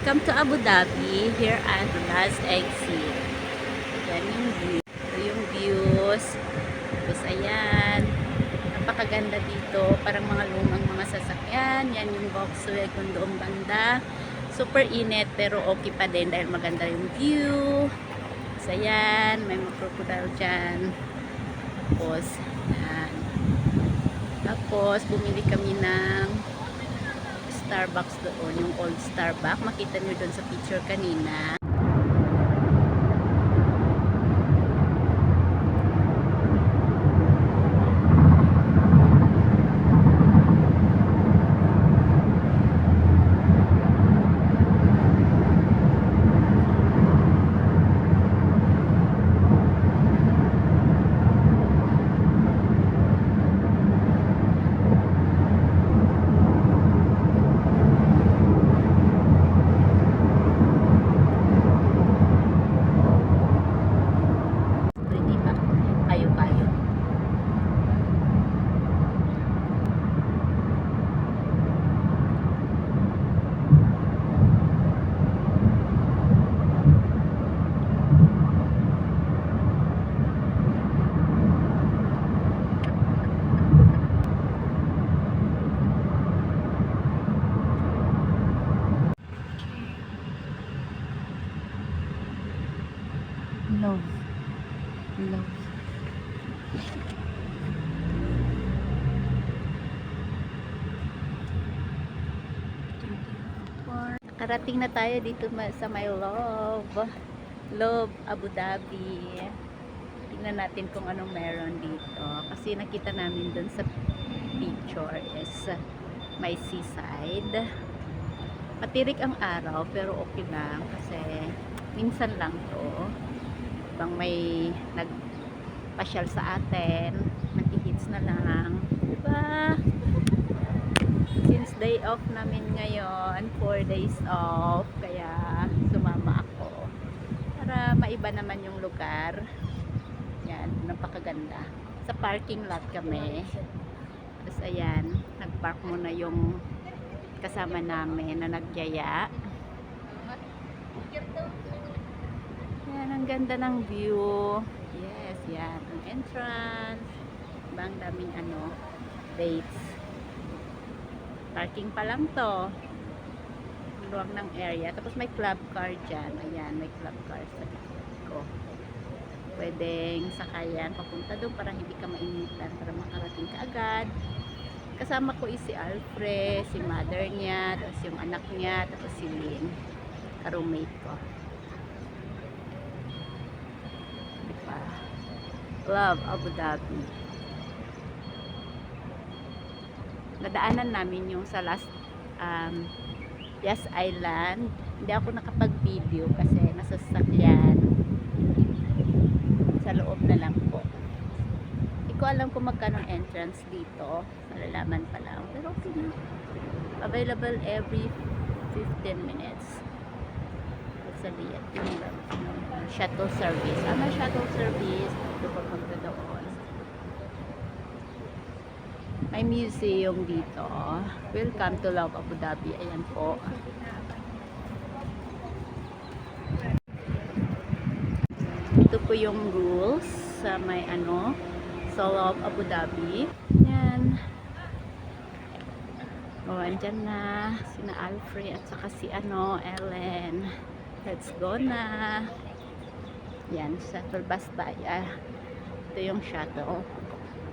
Welcome to Abu Dhabi, here at Last Exit. Yan yung view. Ito yung views. Tapos ayan, napakaganda dito. Parang mga lumang mga sasakyan. Yan yung Volkswagen doong banda. Super init pero okay pa din dahil maganda yung view. Tapos ayan, may mga crocodile dyan. Tapos, yan. Tapos, bumili kami ng Starbucks doon, yung old Starbucks. Makita nyo doon sa picture kanina. Pretty pa. Kayo-kayo. Love. Love. Nakarating na tayo dito sa my love. Love Abu Dhabi. Tingnan natin kung anong meron dito. Kasi nakita namin dun sa picture is may seaside. Patirik ang araw pero okay lang kasi minsan lang to. Bang may nagpasyal sa atin, nag-hits na lang. Diba? Day off namin ngayon, 4 days off, kaya sumama ako. Para maiba naman yung lugar. Yan, napakaganda. Sa parking lot kami. Tapos ayan, nagpark muna yung kasama namin na nagyaya. Yan, ang ganda ng view. Yes, yan. Ang entrance. Diba, ang daming ano, dates. Parking pa lang to. Luwag ng area. Tapos may club car dyan. Ayan, may club car sa ko. Pwedeng sakayan papunta doon para hindi ka mainitan. Para makarating ka agad. Kasama ko is si Alfred, si mother niya, tapos yung anak niya, tapos si Lynn, ka-roommate ko. Diba? Love Abu Dhabi. Nadaanan namin yung sa last um, Yas Island. Hindi ako nakapag-video kasi nasa. Sa loob na lang po. Hindi ko alam kung magkano entrance dito. Malalaman pa lang. Pero okay na. Available every 15 minutes. Sa Liat. Shuttle service. Ano shuttle service? Ito papunta doon. May museum dito. Welcome to Love Abu Dhabi. Ayan po. Ito po yung rules sa may ano sa Love Abu Dhabi. Yan. O, andyan na sina Alfred at saka si ano, Ellen. Let's go na. Yan, shuttle bus tayo. Ah, Ito yung shuttle.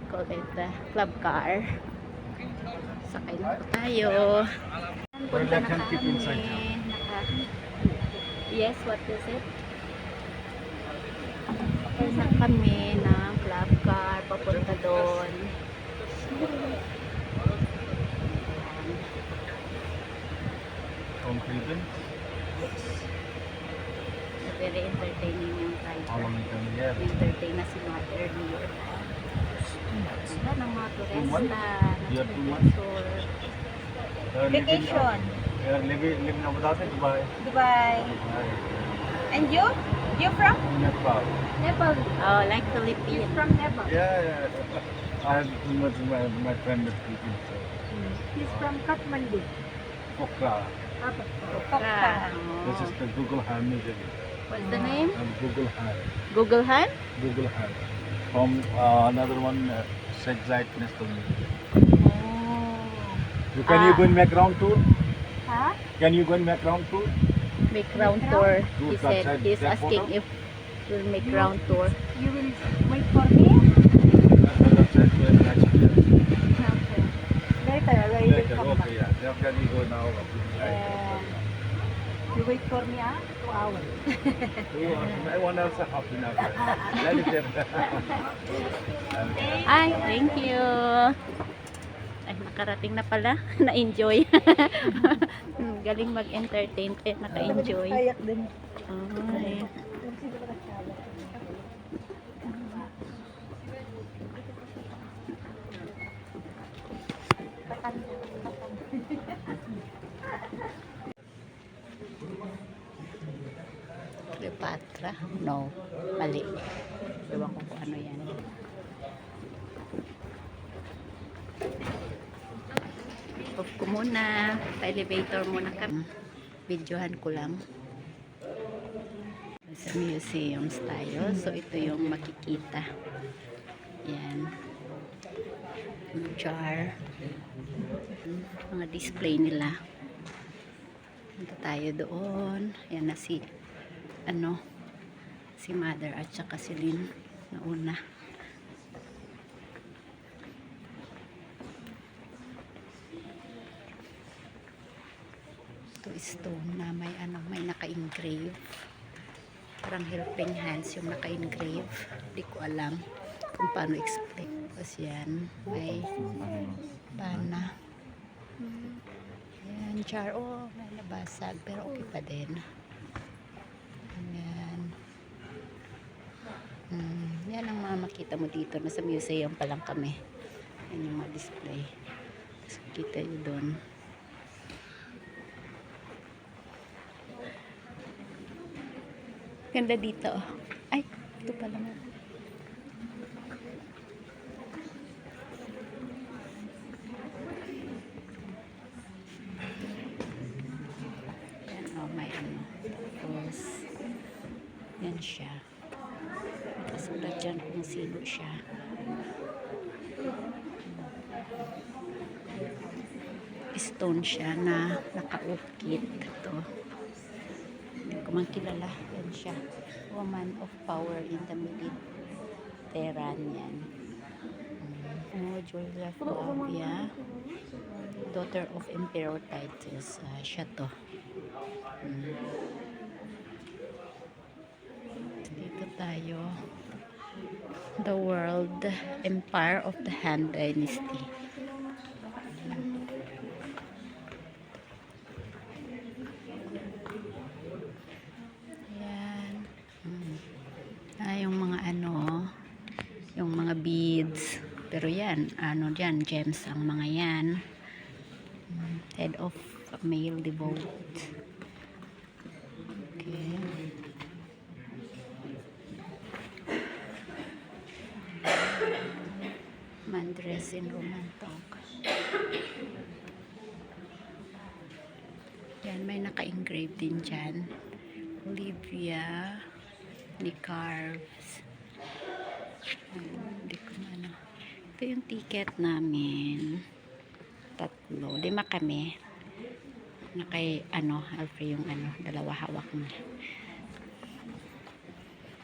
Call it the club car. Sakay na po tayo. Punta na kami. Naka- Yes, what is it? Sakay na kami ng club car. Papunta doon. Confident. Very entertaining yung here? entertain na si mga earlier. Wala ng mga turista. months? Yeah, two months. picture. Uh, Vacation. Yeah, living, living in Abu Dhabi, Dubai. Dubai. Dubai. And you? You from? Nepal. Nepal. Oh, like You Philippines. from Nepal. Yeah, yeah. I have too much my, my friend is speaking. So. He's from Kathmandu. Pokhara. Okra. This is the Google Hand music. What's the name? And Google Hand. Google Han? Google Hand. From uh, another one, uh, Sexite Nestle. Oh. You can you go and make round tour? Huh? Can you go and make round tour? Make round tour. Do He that said side, he's that asking photo? if we'll make round tour. You will wait for me? That's it, next year. Okay. Later, I will Later, come okay, back. yeah. Then can you go now? Uh, you wait for me, ah? Two hours. Two hours. I want also half an hour. Let it. Ay, thank you. Ay, nakarating na pala. Na-enjoy. Galing mag-entertain kaya naka-enjoy. Kayak din. Ay. Cleopatra? No. Mali. Ewan ko kung ano yan. Off ko muna. Pa-elevator muna kami. Videohan ko lang. Sa museums tayo. So, ito yung makikita. Yan. Jar. Mga display nila. Punta tayo doon. Yan na si ano si mother at saka si Lynn na una. Ito stone na may ano, may naka-engrave. Parang helping hands yung naka-engrave. Hindi ko alam kung paano explain. Tapos yan, may pana. Yan, char. Oh, may nabasag. Pero okay pa din. Yan. Hmm, yan ang mga makita mo dito. Nasa museum pa lang kami. Yan yung mga display. Tapos kita nyo doon. Ganda dito. oh. Ay, ito pala mo. Yan, oh, may ano. Tapos, yan siya. Nakasulat dyan kung sino siya. Stone siya na nakaukit. Ito. Hindi ko man. Yan siya. Woman of power in the Mediterranean. Oh, Julia Flavia. Daughter of Emperor Titus. Ah, siya to. Mm. Dito tayo. The World Empire of the Han Dynasty. Ano dyan, gems ang mga yan. Head of male devote. Okay. Mandres in Roman talk. Yan, may naka-engrave din dyan. Olivia Nicarves. Hindi ko. Ito yung ticket namin. Tatlo. Lima kami. Na kay, ano, Alfred yung ano, dalawa hawak na.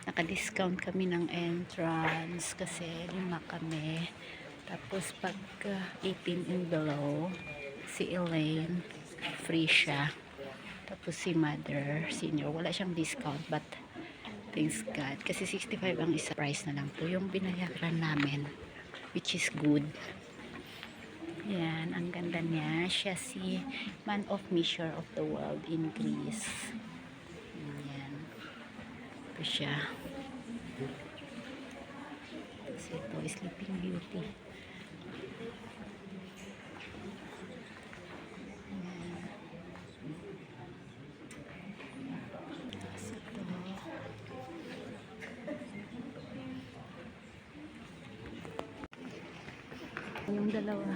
Naka-discount kami ng entrance kasi lima kami. Tapos pag uh, 18 and below, si Elaine, free siya. Tapos si mother, senior, wala siyang discount but thanks God. Kasi 65 ang isa price na lang po yung binayaran namin which is good. Yan, ang ganda niya. Siya si Man of Measure of the World in Greece. Yan. Ito siya. Tapos ito, Sleeping Beauty. dalawa.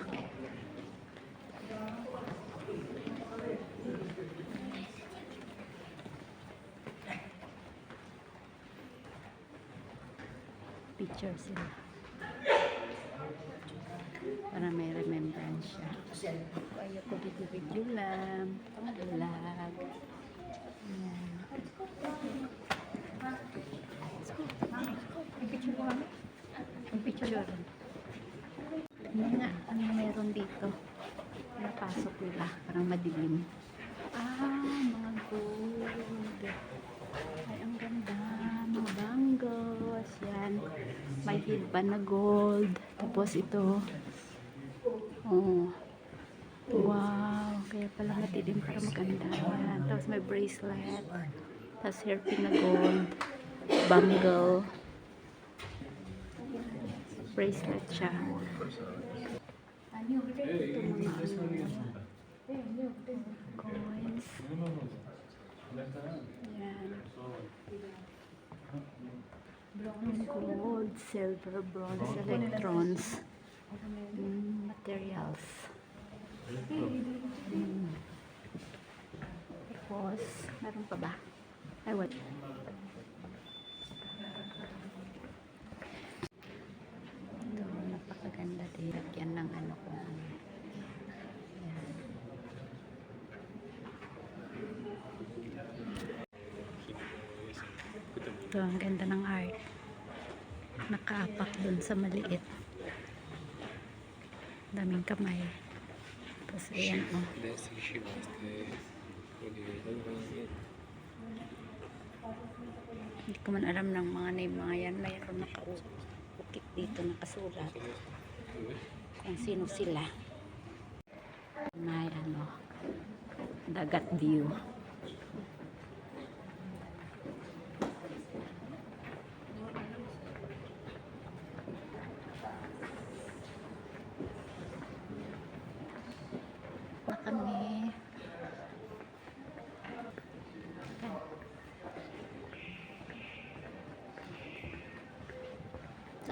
Picture sila. Para may remembrance siya. Ayoko video-video lang. May hilban na gold. Tapos ito. Oh. Wow. Kaya pala matilim para maganda. Yan. Tapos may bracelet. Tapos hairpin na gold. Bangle. Bracelet siya. Ano? Ito mga coins. Yan. Brown gold, silver, bronze, electrons, mm, materials. Mm. Tapos, meron pa ba? Ay, what? Ito, napakaganda din. Lagyan ng ano ko. Ito, ang ganda ng art. Nakaapak dun sa maliit. Daming kamay. Tapos ayan, oh. Hindi ko man alam ng mga name mga yan. Mayroon nakaukit dito nakasulat. Kung sino sila. May ano, dagat view.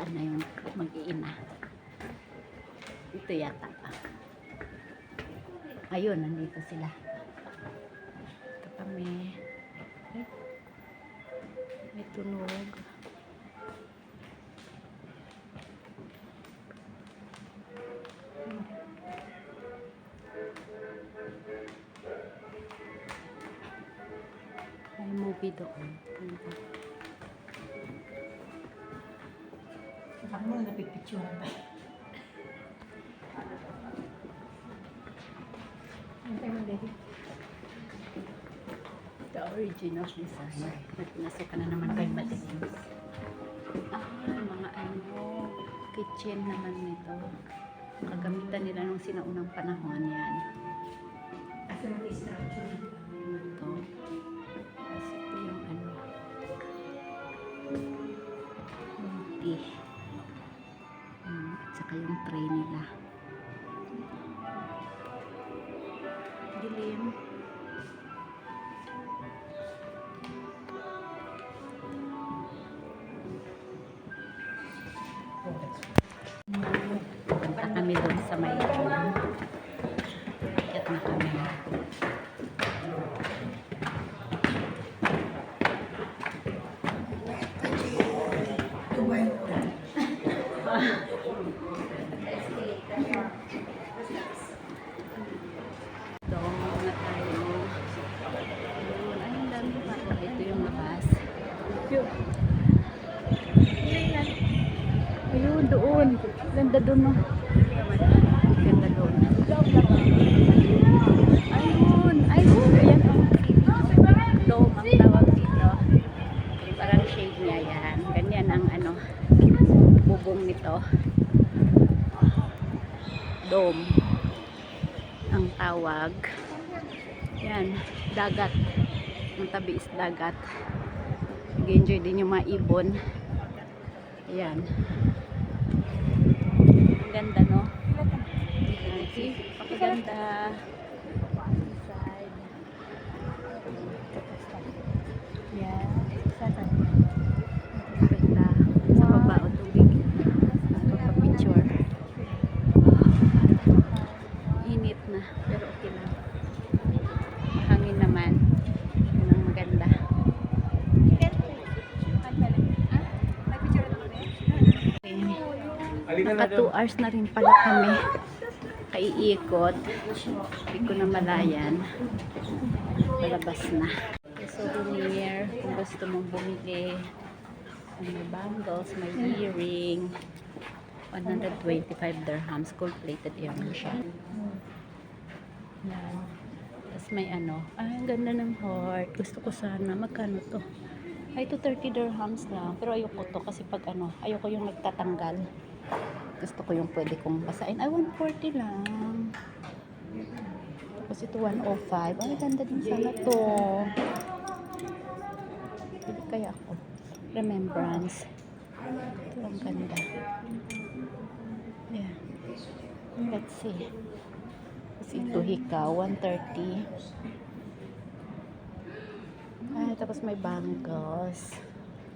Saan na yung mag-iina? Ito yata. Ayun, nandito sila. Ito kami. Ay, may origin of design. Nasa ka na naman kay madilim. Ah, mga ano, kitchen naman nito. Kagamitan nila nung sinaunang panahon yan. Kasi may structure. Pa. Ito yung labas. Yun. Ayun, doon. Ganda doon, no? Ganda doon. Ayun, ayun. Ayan, oh. Dome ang tawag dito. Parang shade niya yan. Ganyan ang ano, bubong nito. Dome ang tawag. Yan, dagat. Dagat. Nag-enjoy din yung mga ibon. Ayan. Ang ganda, no? Ang ganda. Inside. Yan. Ang ganda. Sa baba o tubig. Pagpa-picture. Init na. Pero okay lang. Mahangin naman. Yun ang maganda. May picture na kami? Naka 2 hours na rin pala kami. Kaiikot. Hindi ko na malayan. Palabas na. May souvenir. Kung gusto mong bumili. May bangles, may earring. 125 dirhams. Gold-plated earring siya. Yan. Tapos may ano. Ay, ang ganda ng heart. Gusto ko sana. Magkano to? Ay, ito 30 dirhams lang. Pero ayoko to kasi pag ano, ayoko yung nagtatanggal. Gusto ko yung pwede kong basahin. Ay, 140 lang. Tapos ito 105. Ay, ganda din sana to. Pwede kaya ako. Remembrance. Ito ang ganda. Yeah. Let's see. Tapos ito hika, 130. Ay, tapos may bangles.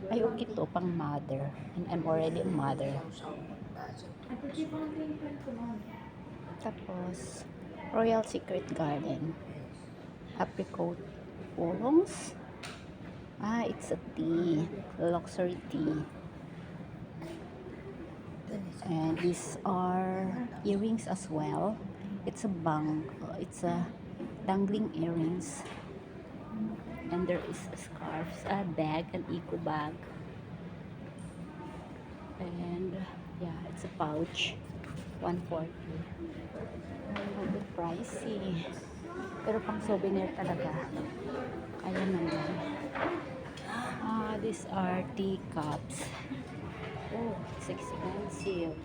Ay, okay to, pang mother. And I'm already a mother. Tapos, Royal Secret Garden. Apricot oolongs. Ah, it's a tea. Luxury tea. And these are earrings as well. It's a bang. It's a dangling earrings. And there is a scarf, a bag, an eco bag. And yeah, it's a pouch. 140. A bit pricey. Pero pang souvenir talaga. Ayan naman. Ah, these are teacups. Oh, it's expensive.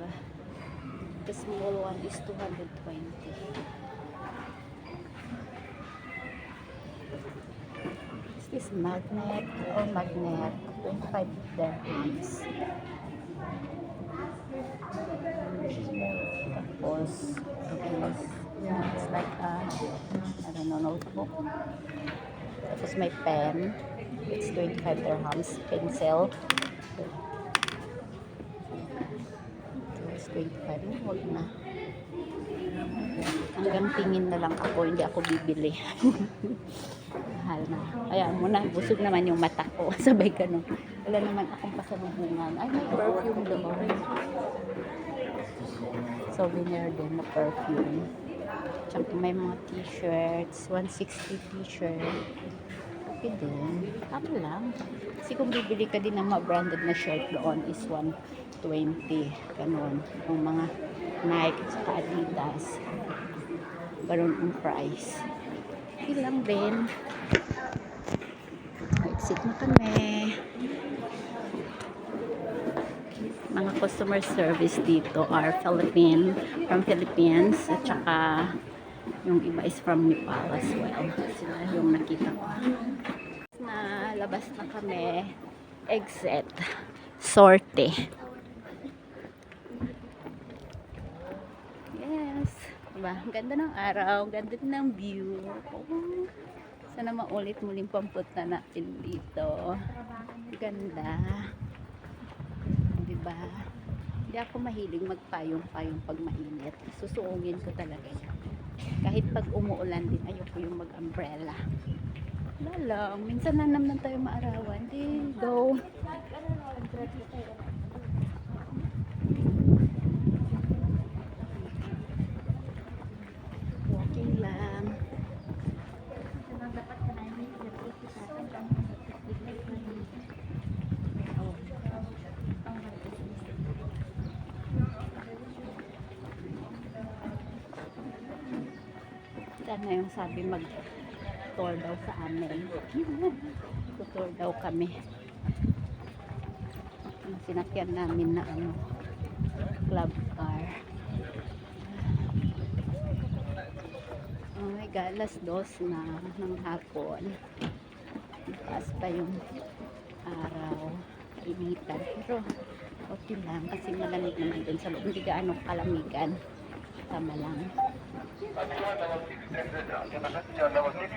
The small one is 220. Is this magnet or magnet? 25 dirhams. Tapos, tapos, yeah, it's like a, I don't know, notebook. Tapos may pen. It's 25 dirhams. Pencil. Tapos 25. Huwag na. Hanggang tingin na lang ako. Hindi ako bibili. Mahal na. Kaya muna, busog naman yung mata ko. Sabay ganun. Wala naman akong pasalubungan. Ay, may perfume doon. Souvenir din na perfume. Tsaka may mga t-shirts. 160 t-shirt. Okay din. Tama lang. Kasi kung bibili ka din ng mga branded na shirt doon is 120. Ganun. Yung mga Nike at Adidas. Ganun ang price. Okay lang din. Exit na kami. Mga customer service dito are Philippine, from Philippines, at saka yung iba is from Nepal as well. Sila yung nakita ko. Na labas na kami. Exit. Sorte. Yes. Diba? Ang ganda ng araw. Ang ganda ng view. Sana maulit muling pampunta natin dito. Ganda. Diba? Hindi ako mahilig magpayong-payong pag mainit. Susuungin ko talaga yan. Kahit pag umuulan din, ayoko yung mag-umbrella. Wala lang. Minsan na naman tayo maarawan. Di, go. Walking lang. Sana yung sabi mag tour daw sa amin. Tutor daw kami. Sinakyan namin na ano, club car. Oh my God, alas dos na ng hapon. Taas pa yung araw. Initan. Pero okay lang kasi malamig naman dun sa loob. Hindi gaano kalamigan. Tama lang.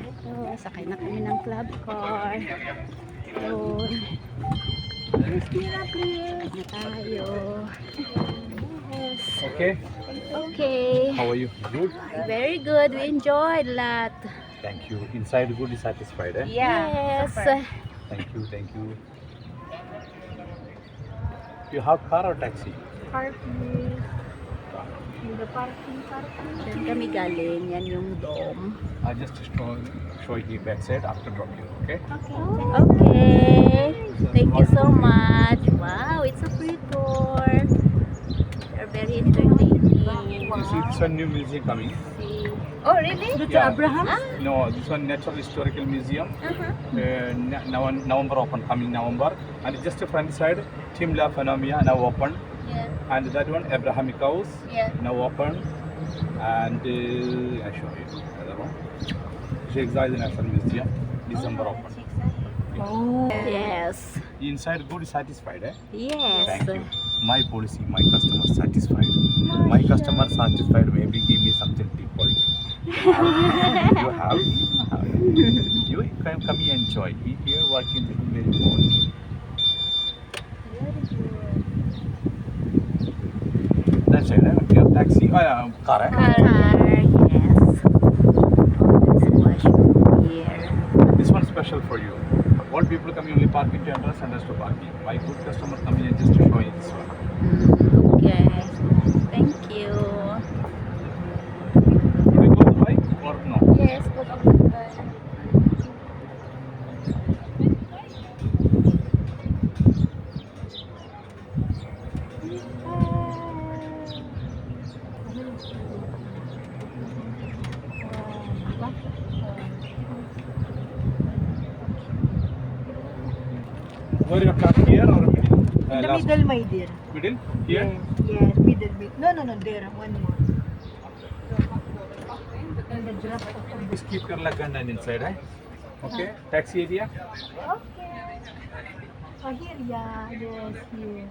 Ito, sakay na kami ng club car. Yun. Sakay na tayo. Yes. Okay. Okay. How are you? Good. Very good. We enjoyed a lot. Thank you. Inside good is satisfied, eh? Yes. Thank you, thank you. You have car or taxi? parking. In the parking, parking. Diyan kami galing. Yan yung dome. I just show, show you backside after drop you, okay? Okay. Okay. Thank you so much. Wow, it's a free tour. They're very entertaining. You see this one new museum coming. Oh, really? Dr. Yeah. Abraham? Ah, No, this one Natural Historical Museum. uh-huh. Uh, N- Nov- November open, coming November. And just the front side, Timla Phenomena now open. Yeah, And that one, Abrahamic House, yeah. now open. And uh, I show you the other one. Sheikh Zayed National Museum, December open. Oh. Yes. Inside good satisfied, eh? Yes. Thank you. My policy, my customer satisfied. My customer satisfied, maybe give me something people. you have, you can come here enjoy. We here working very important. That's it. Eh? Your taxi, uh, car. Eh? Car, yes. Oh, there's here. This one special for you. All people coming only parking to entrance and rest to parking. My good customer coming here just to show you this one. Mm, okay. Thank you. Should we go to buy or no? Yes, good afternoon. Where you park here or middle? Uh, In the middle, my dear. Middle? Here? Yes, yes, middle, middle. No, no, no, there, one more. And the drop of the Just keep your leg and inside, eh? Okay. Taxi area? Okay. Oh, here, yeah, yes, here.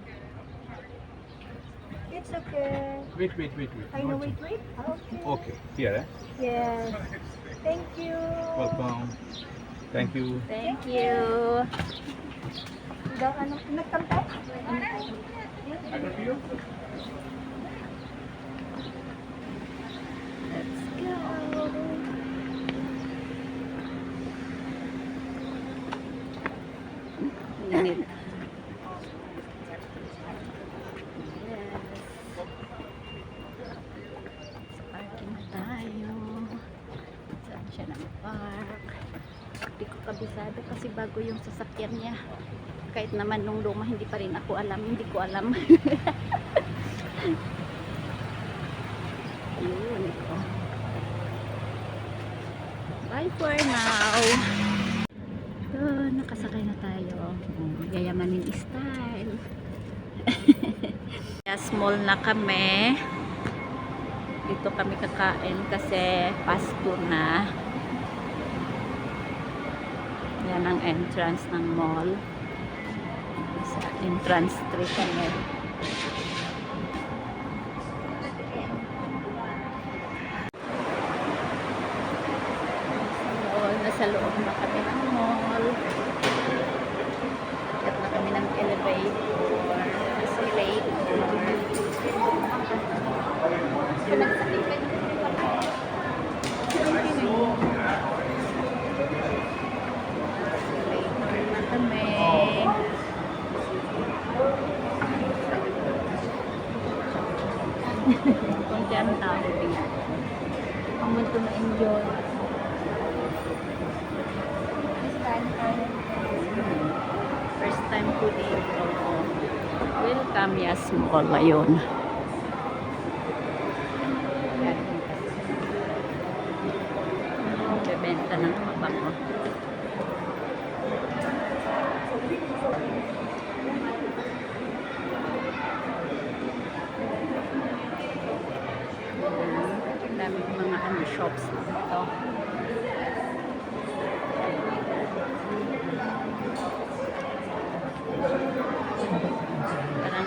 It's okay. Wait, wait, wait, wait. I know, wait, wait. Okay. Okay. Here, eh? Yes. Thank you. Welcome. Thank you. Thank you. The, ano? I got you. Let's go. Init. Siya nag-park? Hindi ko kabisado kasi bago yung sasakyan niya. Kahit naman nung luma, hindi pa rin ako alam. Hindi ko alam. Yun. Oh. Bye for now. So, nakasakay na tayo. Oh, yayamanin style. Small na kami. Dito kami kakain kasi Pasko na. Yan ang entrance ng mall. Entrance street kami. mall. Nasa loob na kami ng mall. At na kami ng elevator. Kasi late. Elevator na kami. Kunti ang tao dito. Ang mundo ma-enjoy. First time ko dito. Welcome, Yas Mall ngayon. Bebenta ng mga bako. Ang dami mga ano, shops dito. Parang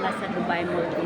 nasa